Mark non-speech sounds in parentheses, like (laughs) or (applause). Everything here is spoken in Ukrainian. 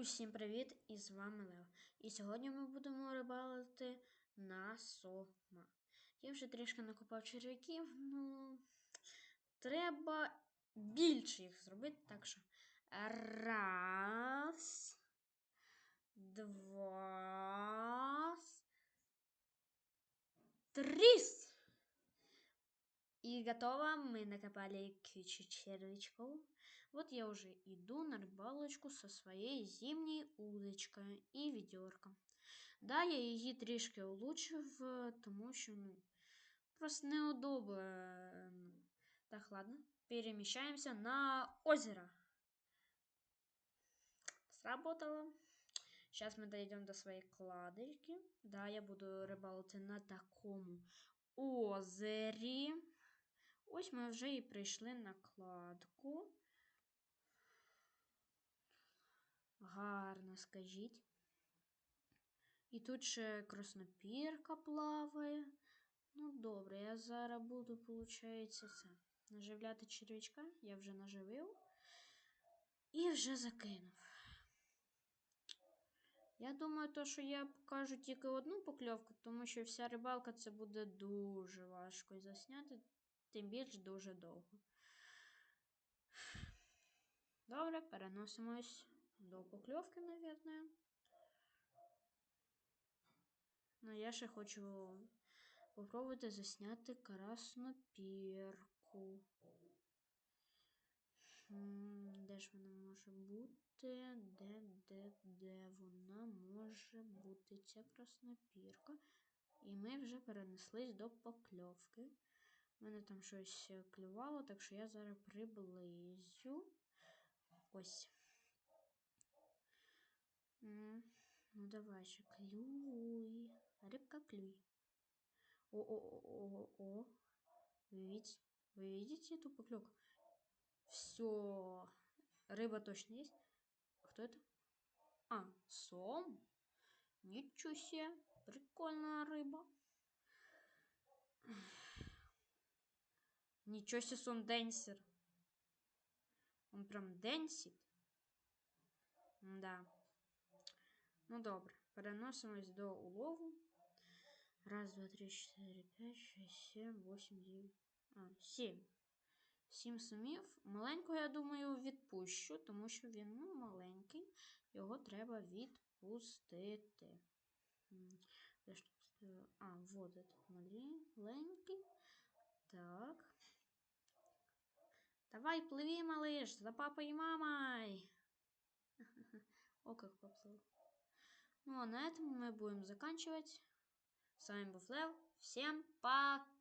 Усім привіт! І з вами Лео. І сьогодні ми будемо рибалити на сома. Я вже трішки накопав черв'яків, ну треба більше їх зробити. Так що раз, два, три. И готово, мы накопали кучу червячков. Вот я уже иду на рыбалочку со своей зимней удочкой і відьорком. Да, я її трішки улучшив, тому що ну, просто неудобно. Так, ладно, перемещаемся на озеро. Сработало. Сейчас мы дойдем до своей кладочки. Да, я буду рибалити на такому озері. Ось ми вже і прийшли на кладку. Гарно скажіть. І тут ще краснопірка плаває. Ну, добре, я зараз буду, виходить, це. Наживляти червячка. Я вже наживив і вже закинув. Я думаю, то, що я покажу тільки одну покльовку, тому що вся рибалка це буде дуже важко засняти, тим більш дуже довго. Добре, переносимось до покльовки, наверное. Ну, я ще хочу попробувати засняти краснопірку. Де ж вона може бути? Де, де, де вона може бути ця краснопірка? І ми вже перенеслись до покльовки. Мене там щось клювало, так що я зараз приблизю. Ось. Ну, давай ще клюй. Рибка клюй. О-о-о-о-о. Вы видите? Вы видите эту поклевку? Все. Рыба точно есть. Кто это? А, сом. Ничего себе. Прикольная рыба. Ничего себе, сом денсер. Он прям денсит. Да. Ну добре. Переносимось до улову. Раз, два, три, чотири, п'ять, шість, сім, восемь, дев'ять. Сім. Сім сумів. Маленького, я думаю, відпущу, тому що він ну, маленький. Його треба відпустити. А, вот этот маленький. Так. Давай, плыви, малыш, за папой и мамой. (laughs) О, как поплыл. Ну, а на этом мы будем заканчивать. С вами был Лев. Всем пока!